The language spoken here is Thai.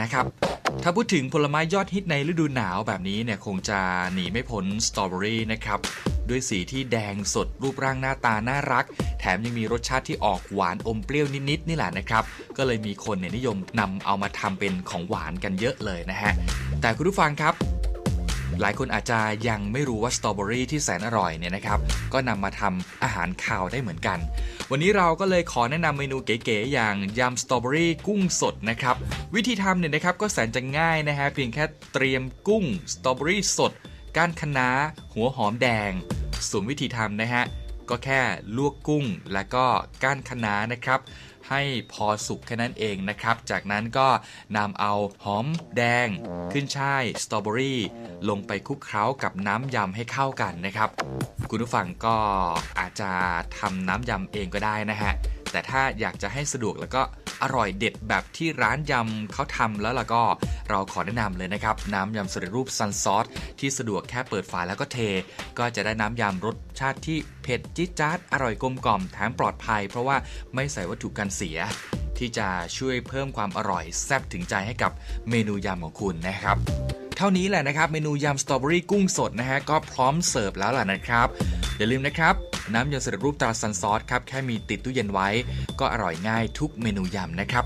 นะครับ ถ้าพูดถึงผลไม้ยอดฮิตในฤดูหนาวแบบนี้เนี่ยคงจะหนีไม่พ้นสตรอเบอรี่นะครับ ด้วยสีที่แดงสดรูปร่างหน้าตาน่ารัก แถมยังมีรสชาติที่ออกหวานอมเปรี้ยวนิดๆนี่แหละนะครับ ก็เลยมีคนเนี่ยนิยมนำเอามาทำเป็นของหวานกันเยอะเลยนะฮะ แต่คุณผู้ฟังครับ หลายคนอาจจะยังไม่รู้ว่าสตรอเบอรี่ที่แสนอร่อยเนี่ยนะครับ ก็นำมาทำอาหารคาวได้เหมือนกัน วันนี้เราก็เลยขอแนะนำเมนูเก๋ๆอย่างยำสตรอเบอรี่กุ้งสดนะครับ วิธีทำเนี่ยนะครับก็แสนจะง่ายนะฮะเพียงแค่เตรียมกุ้งสตรอเบอรี่สด ก้านคะน้าหัวหอมแดงส่วนวิธีทำนะฮะ ก็แค่ลวกกุ้งแล้วก็ก้านคะน้านะครับ ให้พอสุกแค่นั้นเองนะครับ จากนั้นก็นำเอาหอมแดง ขึ้นช่าย สตรอเบอรี่ ลงไปคลุกเคล้ากับน้ำยำให้เข้ากันนะครับ คุณผู้ฟังก็อาจจะทำน้ำยำเองก็ได้นะฮะ แต่ถ้าอยากจะให้สะดวกแล้วก็ อร่อยเด็ดแบบที่ร้านยำเขาทำแล้วล่ะก็เราขอแนะนำเลยนะครับ น้ำยำสำเร็จรูปซันซอสที่สะดวกแค่เปิดฝาแล้วก็เท ก็จะได้น้ำยำรสชาติที่เผ็ดจี๊ดจ๊าดอร่อยกลมกล่อมแถมปลอดภัย เพราะว่าไม่ใส่วัตถุกันเสีย ที่จะช่วยเพิ่มความอร่อยแซ่บถึงใจให้กับเมนูยำของคุณนะครับ เท่านี้แหละนะครับ เมนูยำสตรอเบอรี่กุ้งสดนะฮะก็พร้อมเสิร์ฟแล้วล่ะนะครับอย่าลืมนะครับ น้ำยำสำเร็จรูปตราซันซอสครับแค่มีติดตู้เย็นไว้ ก็อร่อยง่ายทุกเมนูยำนะครับ